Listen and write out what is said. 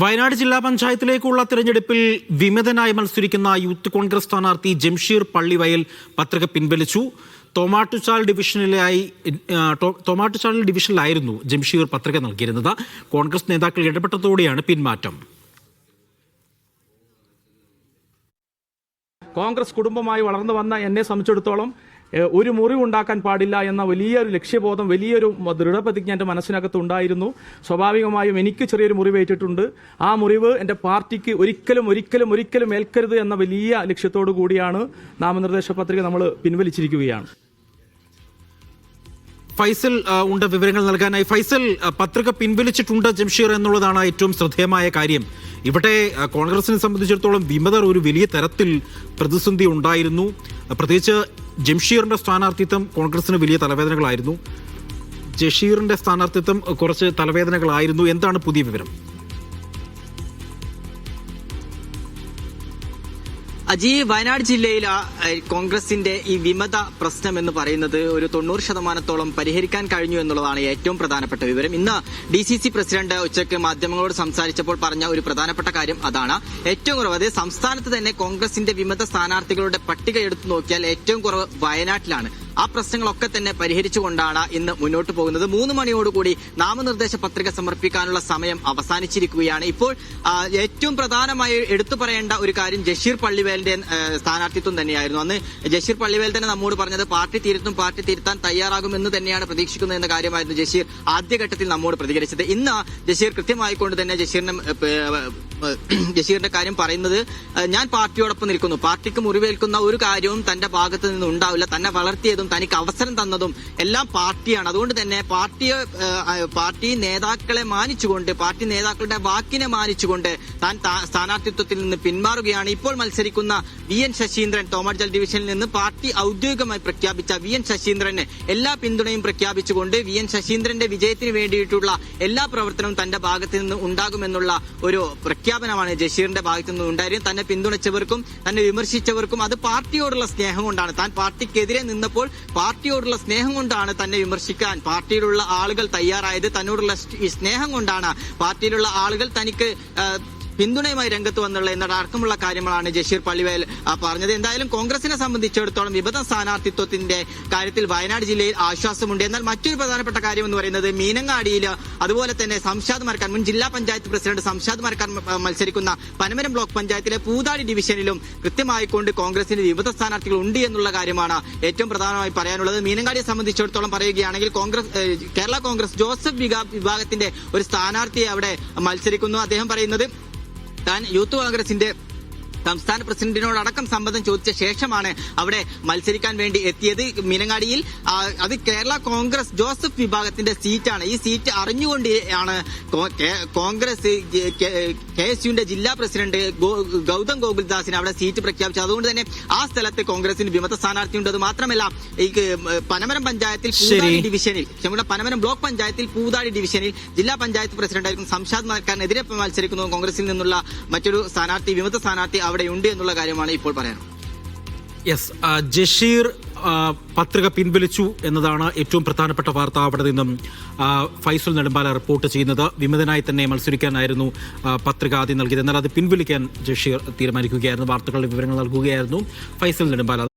വയനാട് ജില്ലാ പഞ്ചായത്തിലേക്കുള്ള തിരഞ്ഞെടുപ്പിൽ വിമതനായി മത്സരിക്കുന്ന യൂത്ത് കോൺഗ്രസ് സ്ഥാനാർത്ഥി ജംഷീർ പള്ളിവയൽ പത്രിക പിൻവലിച്ചു. തോമാട്ടുചാൽ ഡിവിഷനിലായി തോമാട്ടുചാൽ ഡിവിഷനിലായിരുന്നു ജംഷീർ പത്രിക നൽകിയിരുന്നത്. കോൺഗ്രസ് നേതാക്കൾ ഇടപെട്ടതോടെയാണ് പിന്മാറ്റം. കോൺഗ്രസ് കുടുംബമായി വളർന്നു വന്ന എന്നെ സംബന്ധിച്ചിടത്തോളം ഒരു മുറിവുണ്ടാക്കാൻ പാടില്ല എന്ന വലിയൊരു ലക്ഷ്യബോധം വലിയൊരു ദൃഢപ്രതിജ്ഞ എന്റെ മനസ്സിനകത്ത് ഉണ്ടായിരുന്നു. സ്വാഭാവികമായും എനിക്ക് ചെറിയൊരു മുറിവേറ്റിട്ടുണ്ട് ആ മുറിവ് എന്റെ പാർട്ടിക്ക് ഒരിക്കലും ഒരിക്കലും ഒരിക്കലും ഏൽക്കരുത് എന്ന വലിയ ലക്ഷ്യത്തോടു കൂടിയാണ് നാമനിർദ്ദേശ പത്രിക നമ്മൾ പിൻവലിച്ചിരിക്കുകയാണ്. ഫൈസൽ ഉണ്ട് വിവരങ്ങൾ നൽകാനായി. ഫൈസൽ പത്രിക പിൻവലിച്ചിട്ടുണ്ട് ജംഷീർ എന്നുള്ളതാണ് ഏറ്റവും ശ്രദ്ധേയമായ കാര്യം. ഇവിടെ കോൺഗ്രസിനെ സംബന്ധിച്ചിടത്തോളം വിമതർ ഒരു വലിയ തരത്തിൽ പ്രതിസന്ധി ഉണ്ടായിരുന്നു. പ്രത്യേകിച്ച് ജംഷീറിന്റെ സ്ഥാനാർത്ഥിത്വം കോൺഗ്രസിന് വലിയ തലവേദനകളായിരുന്നു. ജഷീറിന്റെ സ്ഥാനാർത്ഥിത്വം കുറച്ച് തലവേദനകളായിരുന്നു. എന്താണ് പുതിയ വിവരം? അജി വയനാട് ജില്ലയിൽ കോൺഗ്രസിന്റെ ഈ വിമത പ്രശ്നം എന്ന് പറയുന്നത് ഒരു തൊണ്ണൂറ് ശതമാനത്തോളം പരിഹരിക്കാൻ കഴിഞ്ഞു എന്നുള്ളതാണ് ഏറ്റവും പ്രധാനപ്പെട്ട വിവരം. ഇന്ന് ഡി സി സി പ്രസിഡന്റ് ഉച്ചയ്ക്ക് മാധ്യമങ്ങളോട് സംസാരിച്ചപ്പോൾ പറഞ്ഞ ഒരു പ്രധാനപ്പെട്ട കാര്യം അതാണ്. ഏറ്റവും കുറവ് അതായത് സംസ്ഥാനത്ത് തന്നെ കോൺഗ്രസിന്റെ വിമത സ്ഥാനാർത്ഥികളുടെ പട്ടിക എടുത്തു നോക്കിയാൽ ഏറ്റവും കുറവ് വയനാട്ടിലാണ്. ആ പ്രശ്നങ്ങളൊക്കെ തന്നെ പരിഹരിച്ചുകൊണ്ടാണ് ഇന്ന് മുന്നോട്ട് പോകുന്നത്. മൂന്ന് മണിയോടുകൂടി നാമനിർദ്ദേശ പത്രിക സമർപ്പിക്കാനുള്ള സമയം അവസാനിച്ചിരിക്കുകയാണ്. ഇപ്പോൾ ഏറ്റവും പ്രധാനമായി എടുത്തു പറയേണ്ട ഒരു കാര്യം ജഷീർ പള്ളിവേലിന്റെ സ്ഥാനാർത്ഥിത്വം തന്നെയായിരുന്നു. അന്ന് ജഷീർ പള്ളിവേൽ തന്നെ നമ്മോട് പറഞ്ഞത് പാർട്ടി തിരുത്തും പാർട്ടി തിരുത്താൻ തയ്യാറാകുമെന്ന് തന്നെയാണ് പ്രതീക്ഷിക്കുന്നത് എന്ന കാര്യമായിരുന്നു ജഷീർ ആദ്യഘട്ടത്തിൽ നമ്മോട് പ്രതികരിച്ചത്. ഇന്ന് ജഷീർ കൃത്യമായിക്കൊണ്ട് തന്നെ ജഷീറിനെ ഏ, കാര്യം പറയുന്നത് ഞാൻ പാർട്ടിയോടൊപ്പം നിൽക്കുന്നു. പാർട്ടിക്ക് മുറിവേൽക്കുന്ന ഒരു കാര്യവും തന്റെ ഭാഗത്ത് നിന്ന് ഉണ്ടാവില്ല. തന്നെ വളർത്തിയതും തനിക്ക് അവസരം തന്നതും എല്ലാം പാർട്ടിയാണ്. അതുകൊണ്ട് തന്നെ പാർട്ടിയെ പാർട്ടി നേതാക്കളെ മാനിച്ചുകൊണ്ട് പാർട്ടി നേതാക്കളുടെ വാക്കിനെ മാനിച്ചുകൊണ്ട് താൻ സ്ഥാനാർത്ഥിത്വത്തിൽ നിന്ന് പിന്മാറുകയാണ്. ഇപ്പോൾ മത്സരിക്കുന്ന വി എൻ ശശീന്ദ്രൻ തോമർജൽ ഡിവിഷനിൽ നിന്ന് പാർട്ടി ഔദ്യോഗികമായി പ്രഖ്യാപിച്ച വി എൻ ശശീന്ദ്രന് എല്ലാ പിന്തുണയും പ്രഖ്യാപിച്ചുകൊണ്ട് വി എൻ ശശീന്ദ്രന്റെ വിജയത്തിന് വേണ്ടിയിട്ടുള്ള എല്ലാ പ്രവർത്തനവും തന്റെ ഭാഗത്ത് നിന്ന് ഉണ്ടാകുമെന്നുള്ള ഒരു പ്രഖ്യാപനമാണ് ജഷീറിന്റെ ഭാഗത്ത് നിന്ന് ഉണ്ടായിരുന്നത്. തന്നെ പിന്തുണച്ചവർക്കും തന്നെ വിമർശിച്ചവർക്കും അത് പാർട്ടിയോടുള്ള സ്നേഹം കൊണ്ടാണ്. താൻ പാർട്ടിക്കെതിരെ നിന്നപ്പോൾ പാർട്ടിയോടുള്ള സ്നേഹം കൊണ്ടാണ് തന്നെ വിമർശിക്കാൻ. പാർട്ടിയിലുള്ള ആളുകൾ തയ്യാറായത് തന്നോടുള്ള സ്നേഹം കൊണ്ടാണ്. പാർട്ടിയിലുള്ള ആളുകൾ തനിക്ക് പിന്തുണയുമായി രംഗത്ത് വന്നുള്ള എന്നാൽ അടക്കമുള്ള കാര്യങ്ങളാണ് ജഷീർ പള്ളിവേൽ പറഞ്ഞത്. എന്തായാലും കോൺഗ്രസിനെ സംബന്ധിച്ചിടത്തോളം വിഭജന സ്ഥാനാർത്ഥിത്വത്തിന്റെ കാര്യത്തിൽ വയനാട് ജില്ലയിൽ ആശ്വാസമുണ്ട്. എന്നാൽ മറ്റൊരു പ്രധാനപ്പെട്ട കാര്യം എന്ന് പറയുന്നത് മീനങ്ങാടിയിൽ അതുപോലെ തന്നെ സംഷാദ് മർക്കാൻ മുൻ ജില്ലാ പഞ്ചായത്ത് പ്രസിഡന്റ് സംഷാദ് മർക്കാൻ മ- മത്സരിക്കുന്ന പനമരം ബ്ലോക്ക് പഞ്ചായത്തിലെ പൂതാടി ഡിവിഷനിലും കൃത്യമായിക്കൊണ്ട് കോൺഗ്രസിന് വിവിധ സ്ഥാനാർത്ഥികൾ ഉണ്ട് എന്നുള്ള കാര്യമാണ് ഏറ്റവും പ്രധാനമായി പറയാനുള്ളത്. മീനങ്ങാടിയെ സംബന്ധിച്ചിടത്തോളം പറയുകയാണെങ്കിൽ കോൺഗ്രസ് കേരള കോൺഗ്രസ് ജോസഫ് വിഭാ- വിഭാഗത്തിന്റെ ഒരു സ്ഥാനാർത്ഥിയെ അവിടെ മത്സരിക്കുന്നു. അദ്ദേഹം പറയുന്നത് താൻ യൂത്ത് കോൺഗ്രസിന്റെ സംസ്ഥാന പ്രസിഡന്റിനോടക്കം സമ്മതം ചോദിച്ച ശേഷമാണ് അവിടെ മത്സരിക്കാൻ വേണ്ടി എത്തിയത്. മീനങ്ങാടിയിൽ അത് കേരള കോൺഗ്രസ് ജോസഫ് വിഭാഗത്തിന്റെ സീറ്റാണ്. ഈ സീറ്റ് അറിഞ്ഞുകൊണ്ട് ആണ് കോൺഗ്രസ് കെ എസ് യുവിന്റെ ജില്ലാ പ്രസിഡന്റ് ഗൗതം ഗോകുൽദാസിന് അവിടെ സീറ്റ് പ്രഖ്യാപിച്ചു അതുകൊണ്ട് തന്നെ ആ സ്ഥലത്ത് കോൺഗ്രസിന് വിമത സ്ഥാനാർത്ഥിയുണ്ട് അത് മാത്രമല്ല ഈ പനമരം പഞ്ചായത്തിൽ പൂതാടി ഡിവിഷനിൽ നമ്മുടെ പനമരം ബ്ലോക്ക് പഞ്ചായത്തിൽ പൂതാടി ഡിവിഷനിൽ ജില്ലാ പഞ്ചായത്ത് പ്രസിഡന്റായിരിക്കും സംഷാദ് മൽക്കാരനെതിരെ മത്സരിക്കുന്നു. കോൺഗ്രസിൽ നിന്നുള്ള മറ്റൊരു സ്ഥാനാർത്ഥി വിമത സ്ഥാനാർത്ഥി അവിടെയുണ്ട് എന്നുള്ള കാര്യമാണ് ഇപ്പോൾ പറയാനുള്ളത് യെസ് ജഷീർ പത്രിക പിൻവലിച്ചു എന്നതാണ് ഏറ്റവും പ്രധാനപ്പെട്ട വാർത്ത അവിടെ നിന്നും ഫൈസുൽ നെടുമ്പാല റിപ്പോർട്ട് ചെയ്യുന്നത്. വിമതനായി തന്നെ മത്സരിക്കാനായിരുന്നു പത്രിക ആദ്യം നൽകിയത്. എന്നാൽ അത് പിൻവലിക്കാൻ ജഷീർ തീരുമാനിക്കുകയായിരുന്നു വാർത്തകളുടെ വിവരങ്ങൾ നൽകുകയായിരുന്നു ഫൈസൽ നെടുമ്പാല.